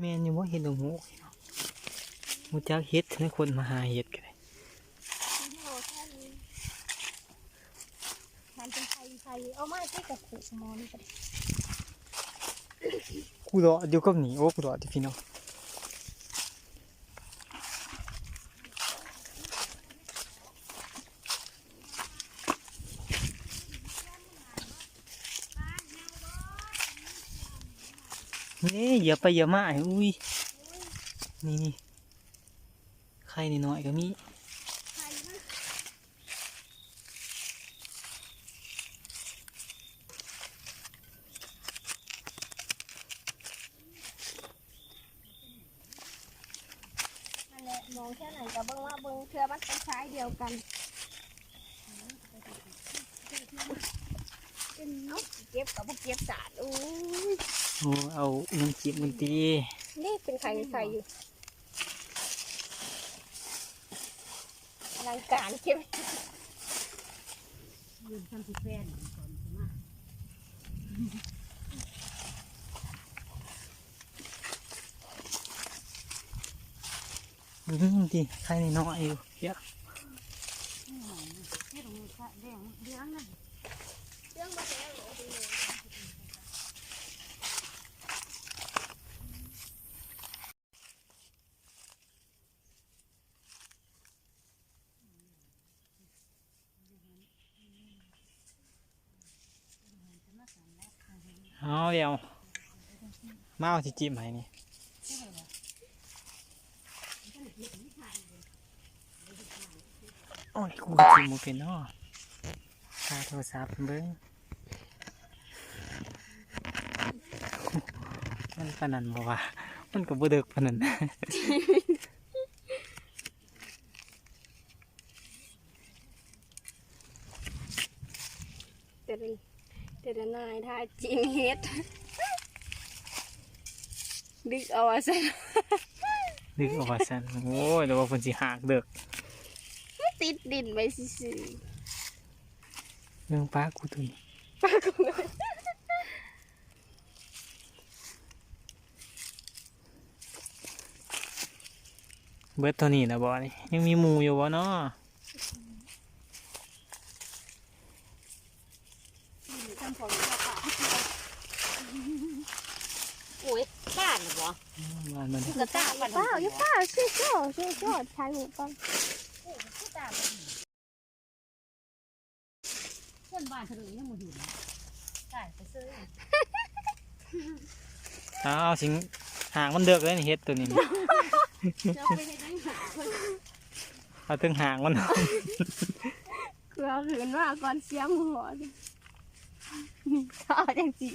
แม่นอยู่ว่าเห็ดดงหูมูจักเห็ดให้คนมาหาเห็ดกันเลยมันเป็นไฟไฟเอามาใช้กับขู่มอนกันกูรอเดี๋ยวกับหนีโอ้กูรอที่พี่น้อง นี่อย่าไปอย่ามาอุ้ยนี่นี่ใครนี่น้อยก็มีนั่นแหละมองแค่ไหนก็เบิ่งว่าเบิ่งเทือมันเป็นสายเดียวกันเอาเก็บกับพวกเก็บสาดอู้ย โอ้เอาน้ำจิ้มมันตีนี่เป็นไข่ใส่อยู่อลังการเก็บยืนทำที่แฟนก่อนมานี่ดิใครนี่น้อยอยู่เดี๋ยวที่ตรงนี้ค่ะแดงเลี้ยงนะเรื่องมาแล้ว เอาเดียวมาเอาที่จิ้มให้นี่โอ้ยกูก็จิ้มบ่เป็นเนาะตาโทรศัพท์เบิ้งมันปานนันบ่ว่ามันก็บ่เดึกปานนั้นเดี๋ยวนี้เดี๋ยวนายท่าจีนเฮ็ดดึกเอาไว้ใส่นึกออกว่าซั่นโอ้ยแต่ว่าเพิ่นสิหากเดึกติดดินไปซื่อเรื่องป้ากูตุยๆป้าก็เลยเบิดเท่านี้นะบ่นี่ยังมีหมู่อยู่บ่เนาะ ทำผมก็ป่าโอ้ยบ้านเหรอบ้านมันกระตาบ้านป้าอย่าป้าช่วยช่วยช่วยช่วยถ่ายรูปก่อนเพื่อนบ้านเธอเลยยังมาอยู่ใช่ไปซื้อเอาเอาสิงหางมันเดือกเลยนี่เฮ็ดตัวนี้นี่จะไปให้ได้หาคนเอาถึงหางมันคือเอาขืนว่าก่อนเสียงหัวนี่ ข้าวจังสี